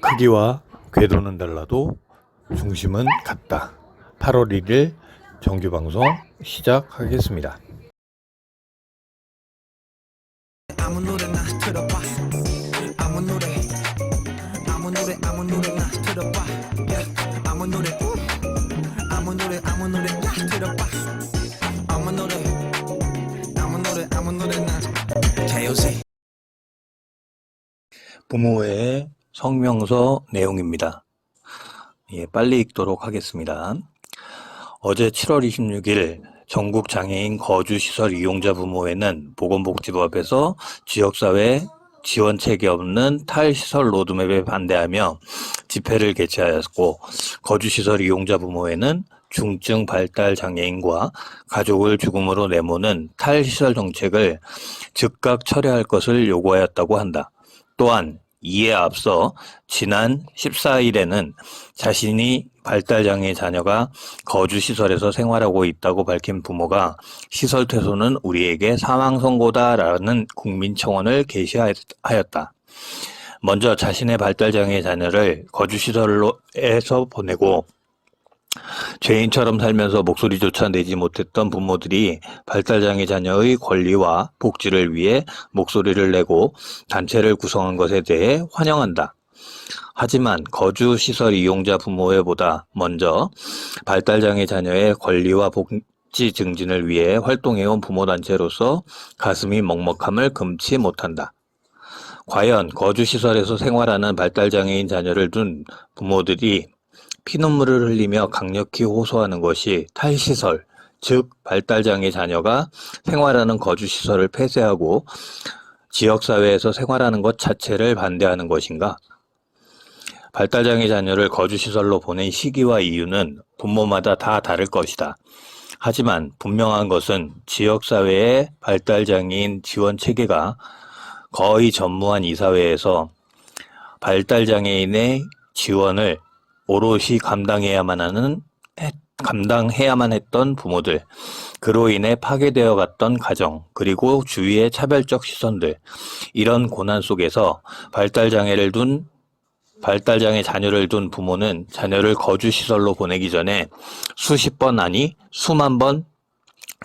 크기와 궤도는 달라도 중심은 같다. 8월 1일 정규 방송 시작하겠습니다. 아무 노래나 들어봐 아무 노래 아무 노래 아무 노래나 들어봐. 아무 노래 우. 아무 노래 아무 노래나 들어봐 아무 노래 아무 노래 아무 노래나 부모의 성명서 내용입니다. 예, 빨리 읽도록 하겠습니다. 어제 7월 26일 전국 장애인 거주시설 이용자 부모회는 보건복지부 앞에서 지역사회 지원 체계 없는 탈시설 로드맵에 반대하며 집회를 개최하였고 거주시설 이용자 부모회는 중증 발달 장애인과 가족을 죽음으로 내모는 탈시설 정책을 즉각 철회할 것을 요구하였다고 한다. 또한 이에 앞서 지난 14일에는 자신이 발달장애 자녀가 거주시설에서 생활하고 있다고 밝힌 부모가 시설 퇴소는 우리에게 사망 선고다라는 국민청원을 게시하였다. 먼저 자신의 발달장애 자녀를 거주시설로에서 보내고 죄인처럼 살면서 목소리조차 내지 못했던 부모들이 발달장애 자녀의 권리와 복지를 위해 목소리를 내고 단체를 구성한 것에 대해 환영한다. 하지만 거주시설 이용자 부모회보다 먼저 발달장애 자녀의 권리와 복지 증진을 위해 활동해온 부모단체로서 가슴이 먹먹함을 금치 못한다. 과연 거주시설에서 생활하는 발달장애인 자녀를 둔 부모들이 피눈물을 흘리며 강력히 호소하는 것이 탈시설, 즉 발달장애 자녀가 생활하는 거주시설을 폐쇄하고 지역사회에서 생활하는 것 자체를 반대하는 것인가? 발달장애 자녀를 거주시설로 보낸 시기와 이유는 부모마다 다 다를 것이다. 하지만 분명한 것은 지역사회의 발달장애인 지원 체계가 거의 전무한 이 사회에서 발달장애인의 지원을 오롯이 감당해야만 하는 했- 감당해야만 했던 부모들, 그로 인해 파괴되어 갔던 가정, 그리고 주위의 차별적 시선들, 이런 고난 속에서 발달장애를 둔 발달장애 자녀를 둔 부모는 자녀를 거주시설로 보내기 전에 수십 번 아니 수만 번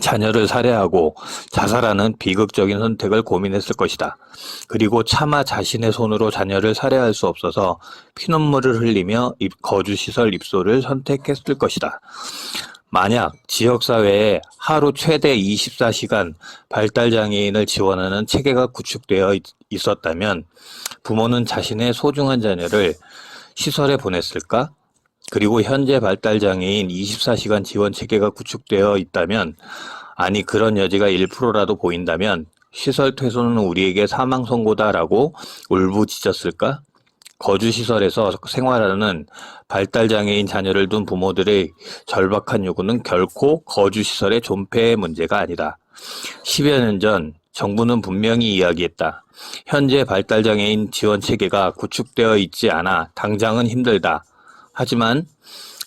자녀를 살해하고 자살하는 비극적인 선택을 고민했을 것이다. 그리고 차마 자신의 손으로 자녀를 살해할 수 없어서 피눈물을 흘리며 입- 거주시설 입소를 선택했을 것이다. 만약 지역사회에 하루 최대 24시간 발달장애인을 지원하는 체계가 구축되어 있- 있었다면 부모는 자신의 소중한 자녀를 시설에 보냈을까? 그리고 현재 발달 장애인 24시간 지원 체계가 구축되어 있다면, 아니 그런 여지가 1%라도 보인다면, 시설 퇴소는 우리에게 사망 선고다라고 울부짖었을까? 거주 시설에서 생활하는 발달 장애인 자녀를 둔 부모들의 절박한 요구는 결코 거주 시설의 존폐의 문제가 아니다. 10여 년 전 정부는 분명히 이야기했다. 현재 발달 장애인 지원 체계가 구축되어 있지 않아 당장은 힘들다. 하지만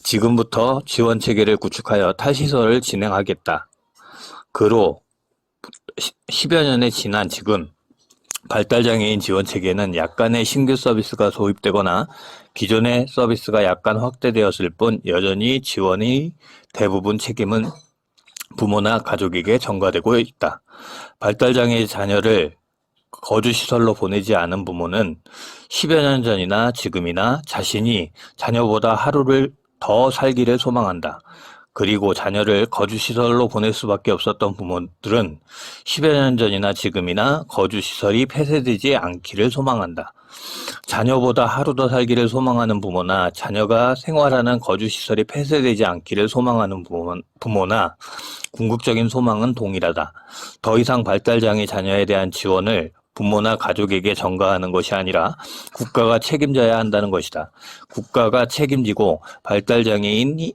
지금부터 지원 체계를 구축하여 탈시설을 진행하겠다. 그로 10여 년이 지난 지금 발달장애인 지원 체계는 약간의 신규 서비스가 도입되거나 기존의 서비스가 약간 확대되었을 뿐 여전히 지원이 대부분 책임은 부모나 가족에게 전가되고 있다. 발달장애 자녀를 거주시설로 보내지 않은 부모는 10여 년 전이나 지금이나 자신이 자녀보다 하루를 더 살기를 소망한다. 그리고 자녀를 거주시설로 보낼 수밖에 없었던 부모들은 10여 년 전이나 지금이나 거주시설이 폐쇄되지 않기를 소망한다. 자녀보다 하루 더 살기를 소망하는 부모나 자녀가 생활하는 거주시설이 폐쇄되지 않기를 소망하는 부모, 부모나 궁극적인 소망은 동일하다. 더 이상 발달장애 자녀에 대한 지원을 부모나 가족에게 전가하는 것이 아니라 국가가 책임져야 한다는 것이다. 국가가 책임지고 발달장애인이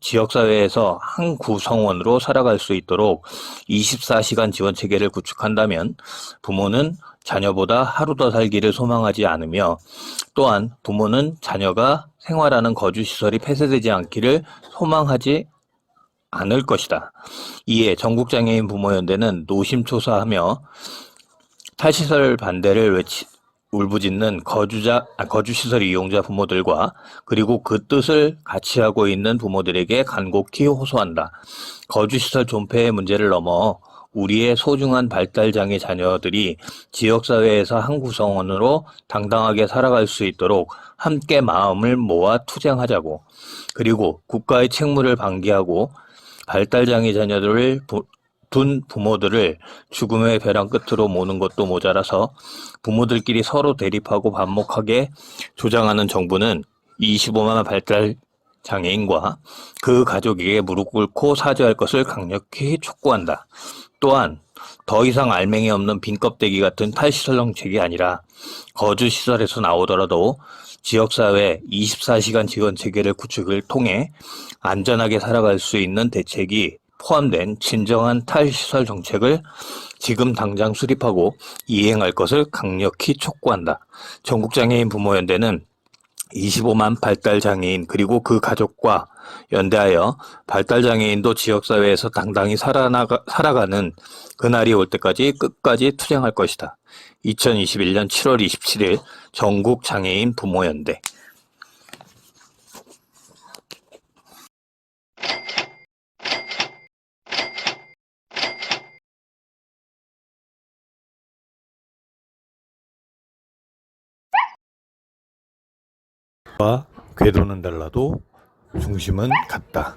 지역사회에서 한 구성원으로 살아갈 수 있도록 24시간 지원 체계를 구축한다면 부모는 자녀보다 하루 더 살기를 소망하지 않으며 또한 부모는 자녀가 생활하는 거주시설이 폐쇄되지 않기를 소망하지 않을 것이다. 이에 전국장애인 부모연대는 노심초사하며 탈시설 반대를 외치, 울부짖는 거주자, 아, 거주시설 이용자 부모들과 그리고 그 뜻을 같이 하고 있는 부모들에게 간곡히 호소한다. 거주시설 존폐의 문제를 넘어 우리의 소중한 발달장애 자녀들이 지역사회에서 한 구성원으로 당당하게 살아갈 수 있도록 함께 마음을 모아 투쟁하자고. 그리고 국가의 책무를 방기하고 발달장애 자녀들을 부- 둔 부모들을 죽음의 벼랑 끝으로 모는 것도 모자라서 부모들끼리 서로 대립하고 반목하게 조장하는 정부는 25만 발달 장애인과 그 가족에게 무릎 꿇고 사죄할 것을 강력히 촉구한다. 또한 더 이상 알맹이 없는 빈 껍데기 같은 탈시설 정책이 아니라 거주시설에서 나오더라도 지역사회 24시간 지원 체계를 구축을 통해 안전하게 살아갈 수 있는 대책이 포함된 진정한 탈시설 정책을 지금 당장 수립하고 이행할 것을 강력히 촉구한다. 전국장애인 부모연대는 25만 발달장애인 그리고 그 가족과 연대하여 발달장애인도 지역사회에서 당당히 살아나가, 살아가는 그날이 올 때까지 끝까지 투쟁할 것이다. 2021년 7월 27일 전국장애인 부모연대 와 궤도는 달라도 중심은 같다.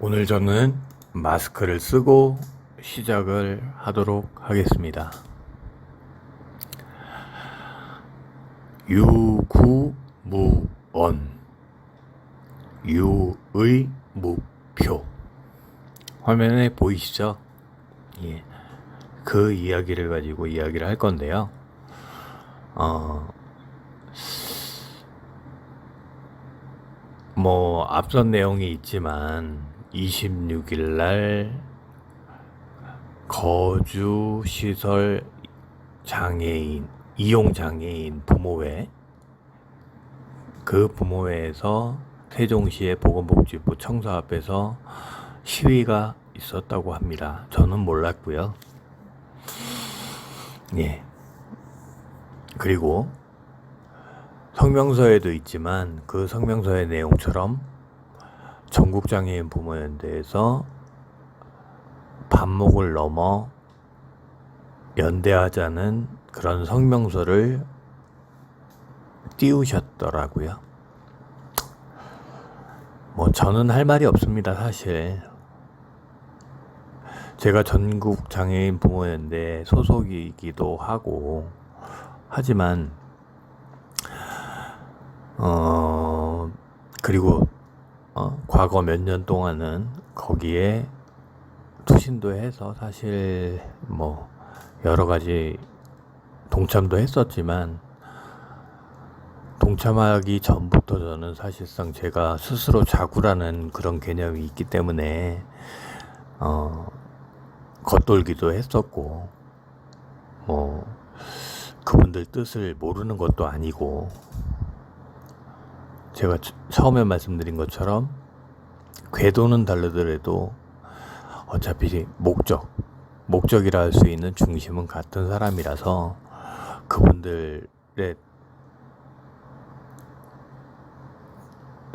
오늘 저는 마스크를 쓰고 시작을 하도록 하겠습니다. 유구무원 유의 무표 화면에 보이시죠? 예. 그 이야기를 가지고 이야기를 할 건데요. 어, 뭐 앞선 내용이 있지만 26일 날 거주 시설 장애인 이용 장애인 부모회 그 부모회에서 세종시의 보건복지부 청사 앞에서 시위가 있었다고 합니다. 저는 몰랐고요. 예. 그리고 성명서에도 있지만 그 성명서의 내용처럼 전국장애인 부모연대에서 반목을 넘어 연대하자는 그런 성명서를 띄우셨더라고요. 뭐 저는 할 말이 없습니다, 사실. 제가 전국 장애인 부모연대 소속이기도 하고 하지만 어, 그리고, 어, 과거 몇 년 동안은 거기에 투신도 해서 사실 뭐, 여러 가지 동참도 했었지만, 동참하기 전부터 저는 사실상 제가 스스로 자구라는 그런 개념이 있기 때문에, 어, 겉돌기도 했었고, 뭐, 그분들 뜻을 모르는 것도 아니고, 제가 처- 처음에 말씀드린 것처럼 궤도는 다르더라도 어차피 목적, 목적이라 할 수 있는 중심은 같은 사람이라서 그분들의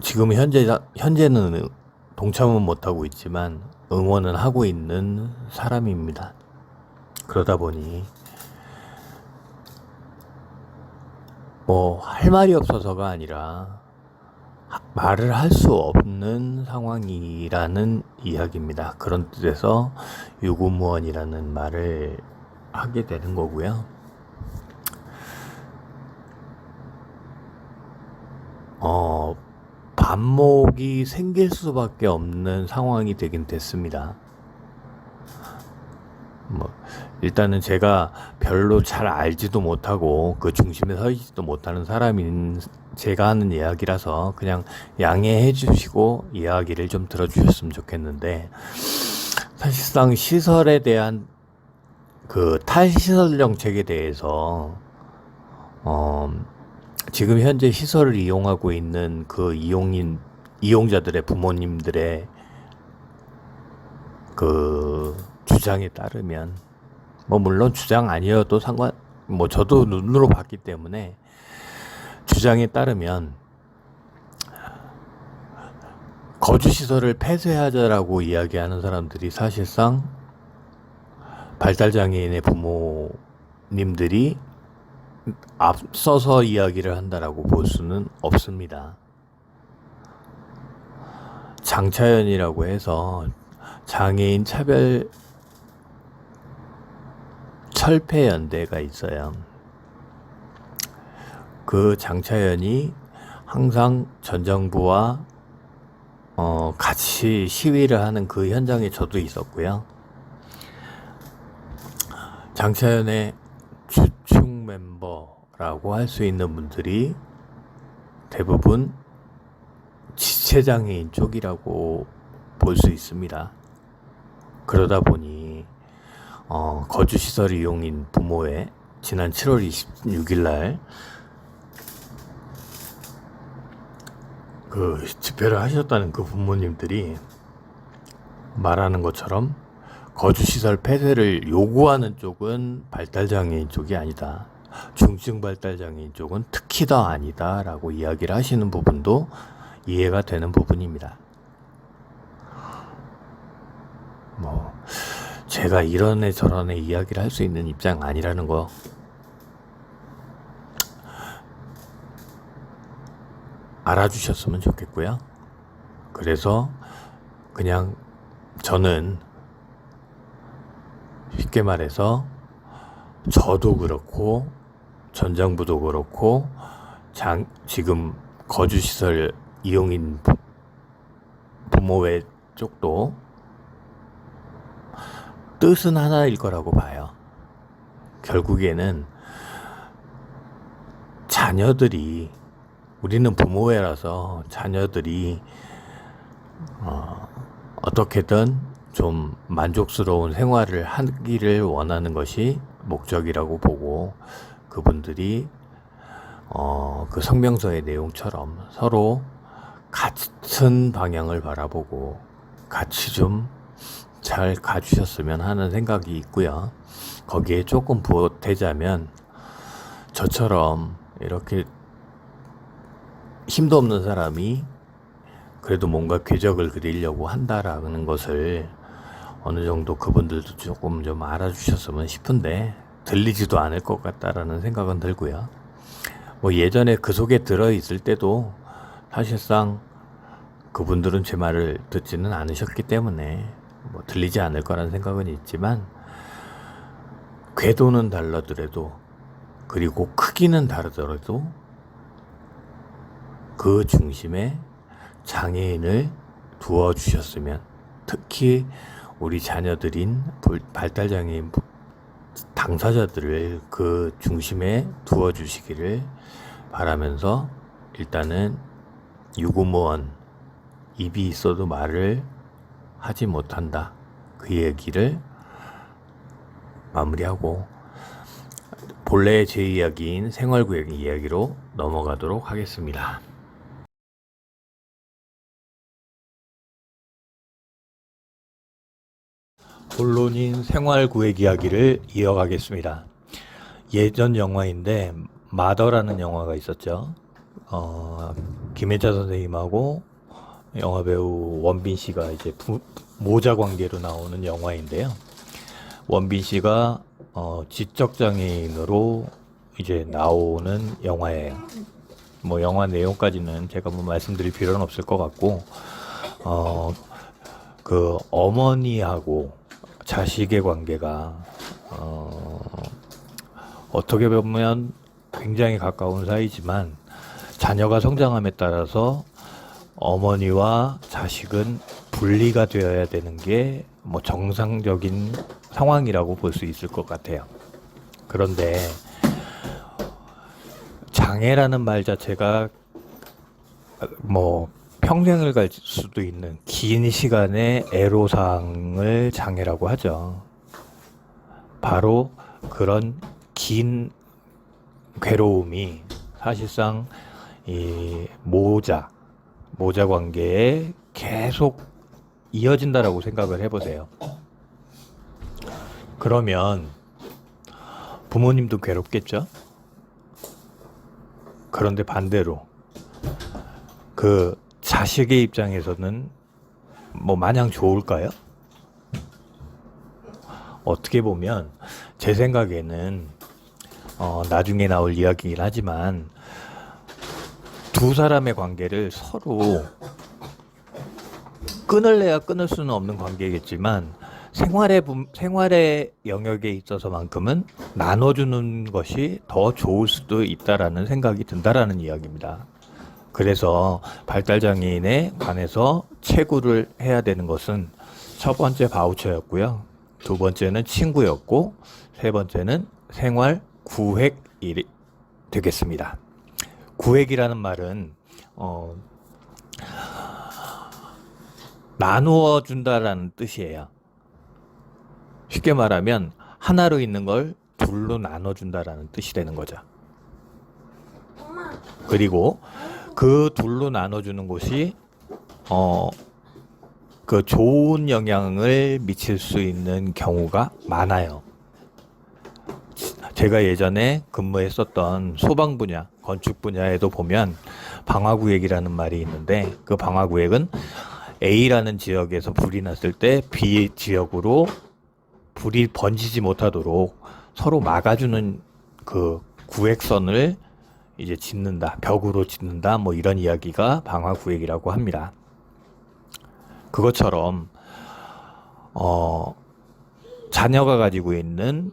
지금 현재 현재는 동참은 못 하고 있지만 응원은 하고 있는 사람입니다. 그러다 보니 뭐 할 말이 없어서가 아니라 하- 말을 할 수 없는 상황이라는 이야기입니다. 그런 뜻에서 유구무원이라는 말을 하게 되는 거고요. 어, 반목이 생길 수밖에 없는 상황이 되긴 됐습니다. 뭐 일단은 제가 별로 잘 알지도 못하고 그 중심에 서 있지도 못하는 사람인 제가 하는 이야기라서 그냥 양해해 주시고 이야기를 좀 들어주셨으면 좋겠는데 사실상 시설에 대한 그 탈시설 정책에 대해서 어 지금 현재 시설을 이용하고 있는 그 이용인 이용자들의 부모님들의 그 주장에 따르면 뭐 물론 주장 아니어도 상관 뭐 저도 눈으로 봤기 때문에 주장에 따르면 거주 시설을 폐쇄하자라고 이야기하는 사람들이 사실상 발달 장애인의 부모님들이 앞서서 이야기를 한다라고 볼 수는 없습니다. 장차연이라고 해서 장애인 차별 철폐 연대가 있어요. 그 장차연이 항상 전 정부와 어, 같이 시위를 하는 그 현장에 저도 있었고요. 장차연의 주축 멤버라고 할 수 있는 분들이 대부분 지체장애인 쪽이라고 볼 수 있습니다. 그러다 보니 어, 거주시설 이용인 부모의 지난 7월 26일 날 그 집회를 하셨다는 그 부모님들이 말하는 것처럼 거주시설 폐쇄를 요구하는 쪽은 발달장애인 쪽이 아니다. 중증 발달장애인 쪽은 특히 더 아니다. 라고 이야기를 하시는 부분도 이해가 되는 부분입니다. 뭐, 제가 이런 애 저런 애 이야기를 할 수 있는 입장 아니라는 거 알아주셨으면 좋겠고요. 그래서 그냥 저는 쉽게 말해서 저도 그렇고 전 정부도 그렇고 장, 지금 거주시설 이용인 부- 부모회 쪽도 뜻은 하나일 거라고 봐요. 결국에는 자녀들이 우리는 부모회라서 자녀들이 어, 어떻게든 좀 만족스러운 생활을 하기를 원하는 것이 목적이라고 보고 그분들이 어, 그 성명서의 내용처럼 서로 같은 방향을 바라보고 같이 좀 잘 가주셨으면 하는 생각이 있고요. 거기에 조금 보태자면 저처럼 이렇게 힘도 없는 사람이 그래도 뭔가 궤적을 그리려고 한다라는 것을 어느 정도 그분들도 조금 좀 알아주셨으면 싶은데 들리지도 않을 것 같다라는 생각은 들고요. 뭐 예전에 그 속에 들어 있을 때도 사실상 그분들은 제 말을 듣지는 않으셨기 때문에 뭐 들리지 않을 거라는 생각은 있지만 궤도는 달라더라도 그리고 크기는 다르더라도 그 중심에 장애인을 두어 주셨으면 특히 우리 자녀들인 불- 발달장애인 부- 당사자들을 그 중심에 두어 주시기를 바라면서 일단은 유구무원 입이 있어도 말을 하지 못한다 그 얘기를 마무리하고 본래의 제 이야기인 생활구역 이야기로 넘어가도록 하겠습니다. 본론인 생활구획 이야기를 이어가겠습니다. 예전 영화인데 마더라는 영화가 있었죠. 어, 김혜자 선생님하고 영화 배우 원빈 씨가 이제 부- 모자 관계로 나오는 영화인데요. 원빈 씨가 어, 지적 장애인으로 이제 나오는 영화예요. 뭐 영화 내용까지는 제가 뭐 말씀드릴 필요는 없을 것 같고 어, 그 어머니하고 자식의 관계가 어, 어떻게 보면 굉장히 가까운 사이지만 자녀가 성장함에 따라서 어머니와 자식은 분리가 되어야 되는 게 뭐 정상적인 상황이라고 볼 수 있을 것 같아요. 그런데 장애라는 말 자체가 뭐 평생을 갈 수도 있는 긴 시간의 애로사항을 장애라고 하죠. 바로 그런 긴 괴로움이 사실상 이 모자, 모자 관계에 계속 이어진다라고 생각을 해보세요. 그러면 부모님도 괴롭겠죠? 그런데 반대로 그 자식의 입장에서는 뭐 마냥 좋을까요? 어떻게 보면 제 생각에는 어, 나중에 나올 이야기긴 하지만 두 사람의 관계를 서로 끊을래야 끊을 수는 없는 관계겠지만 생활의 분- 생활의 영역에 있어서만큼은 나눠주는 것이 더 좋을 수도 있다라는 생각이 든다라는 이야기입니다. 그래서 발달 장애인에 관해서 채굴을 해야 되는 것은 첫 번째 바우처였고요. 두 번째는 친구였고 세 번째는 생활 구획이 되겠습니다. 구획이라는 말은 어, 나누어 준다라는 뜻이에요. 쉽게 말하면 하나로 있는 걸 둘로 나눠 준다라는 뜻이 되는 거죠. 그리고 그 둘로 나눠 주는 곳이 어, 그 좋은 영향을 미칠 수 있는 경우가 많아요. 제가 예전에 근무했었던 소방 분야, 건축 분야에도 보면 방화구획이라는 말이 있는데 그 방화구획은 A라는 지역에서 불이 났을 때 B 지역으로 불이 번지지 못하도록 서로 막아주는 그 구획선을 이제 짓는다, 벽으로 짓는다, 뭐 이런 이야기가 방화구획이라고 합니다. 그것처럼 어 자녀가 가지고 있는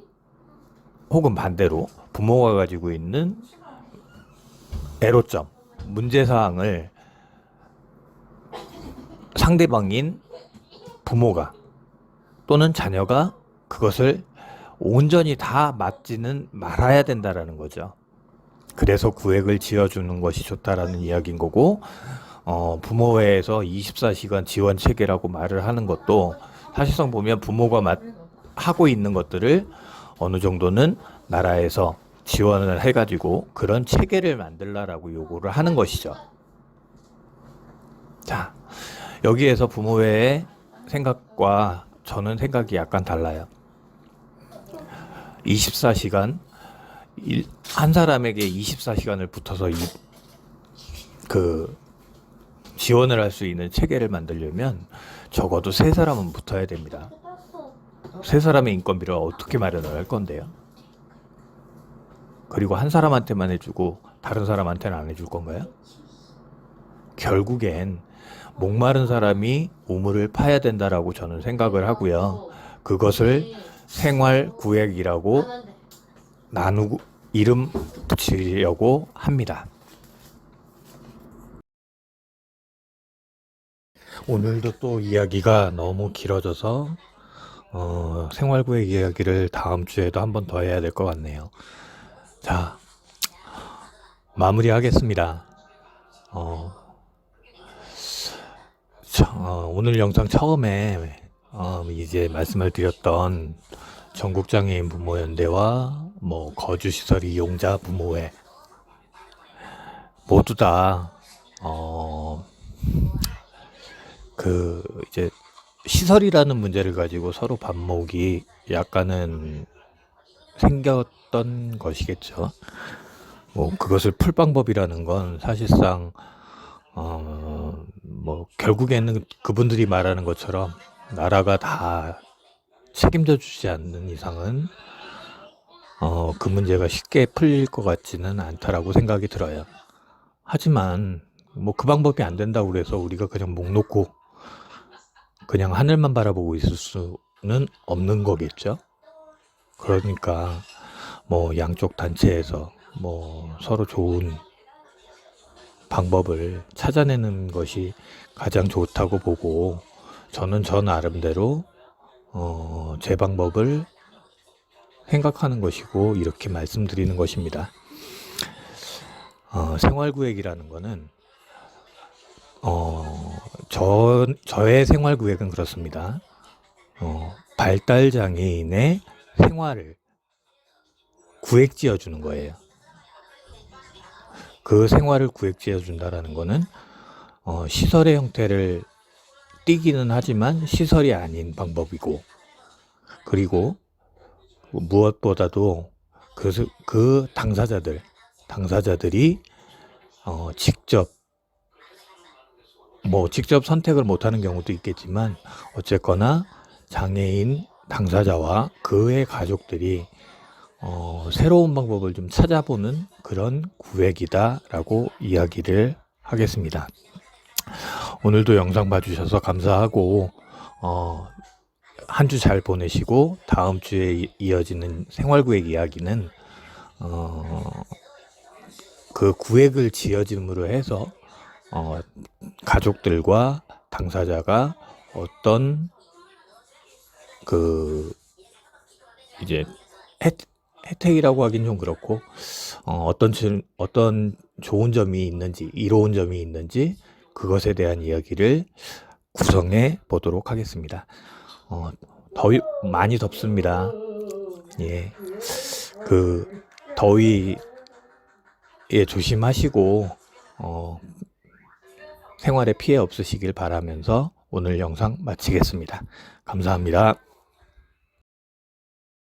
혹은 반대로 부모가 가지고 있는 애로점, 문제사항을 상대방인 부모가 또는 자녀가 그것을 온전히 다 맞지는 말아야 된다라는 거죠. 그래서 구획을 지어주는 것이 좋다라는 이야기인 거고, 어, 부모회에서 24시간 지원 체계라고 말을 하는 것도 사실상 보면 부모가 맡, 하고 있는 것들을 어느 정도는 나라에서 지원을 해가지고 그런 체계를 만들라라고 요구를 하는 것이죠. 자, 여기에서 부모회의 생각과 저는 생각이 약간 달라요. 24시간, 일- 한 사람에게 24시간을 붙어서 이, 그, 지원을 할 수 있는 체계를 만들려면 적어도 세 사람은 붙어야 됩니다. 세 사람의 인건비를 어떻게 마련을 할 건데요? 그리고 한 사람한테만 해주고 다른 사람한테는 안 해줄 건가요? 결국엔 목마른 사람이 우물을 파야 된다라고 저는 생각을 하고요. 그것을 생활 구획이라고 나누고 이름 붙이려고 합니다. 오늘도 또 이야기가 너무 길어져서 어, 생활구획 이야기를 다음 주에도 한 번 더 해야 될 것 같네요. 자, 마무리하겠습니다. 어, 저, 어, 오늘 영상 처음에 어, 이제 말씀을 드렸던 전국장애인 부모연대와 뭐 거주시설 이용자 부모회 모두 다 어, 그 이제 시설이라는 문제를 가지고 서로 반목이 약간은 생겼던 것이겠죠. 뭐 그것을 풀 방법이라는 건 사실상 어, 뭐 결국에는 그분들이 말하는 것처럼 나라가 다 책임져 주지 않는 이상은 어, 그 문제가 쉽게 풀릴 것 같지는 않다라고 생각이 들어요. 하지만 뭐 그 방법이 안 된다고 그래서 우리가 그냥 목 놓고 그냥 하늘만 바라보고 있을 수는 없는 거겠죠. 그러니까 뭐 양쪽 단체에서 뭐 서로 좋은 방법을 찾아내는 것이 가장 좋다고 보고 저는 저 나름대로 어, 제 방법을 생각하는 것이고 이렇게 말씀드리는 것입니다. 어, 생활구획이라는 거는 어, 저, 저의 생활구획은 그렇습니다. 어, 발달 장애인의 생활을 구획 지어 주는 거예요. 그 생활을 구획 지어 준다라는 거는 어, 시설의 형태를 띠기는 하지만 시설이 아닌 방법이고 그리고 무엇보다도 그, 수- 그 당사자들, 당사자들이 어, 직접 뭐 직접 선택을 못하는 경우도 있겠지만 어쨌거나 장애인 당사자와 그의 가족들이 어, 새로운 방법을 좀 찾아보는 그런 구획이다라고 이야기를 하겠습니다. 오늘도 영상 봐주셔서 감사하고 어, 한 주 잘 보내시고 다음 주에 이- 이어지는 생활구획 이야기는 어, 그 구획을 지어짐으로 해서 어, 가족들과 당사자가 어떤 그 이제 혜택, 혜택이라고 하긴 좀 그렇고 어, 어떤 질- 어떤 좋은 점이 있는지 이로운 점이 있는지 그것에 대한 이야기를 구성해 보도록 하겠습니다. 어, 더위 많이 덥습니다. 예, 그 더위에 조심하시고 어, 생활에 피해 없으시길 바라면서 오늘 영상 마치겠습니다. 감사합니다.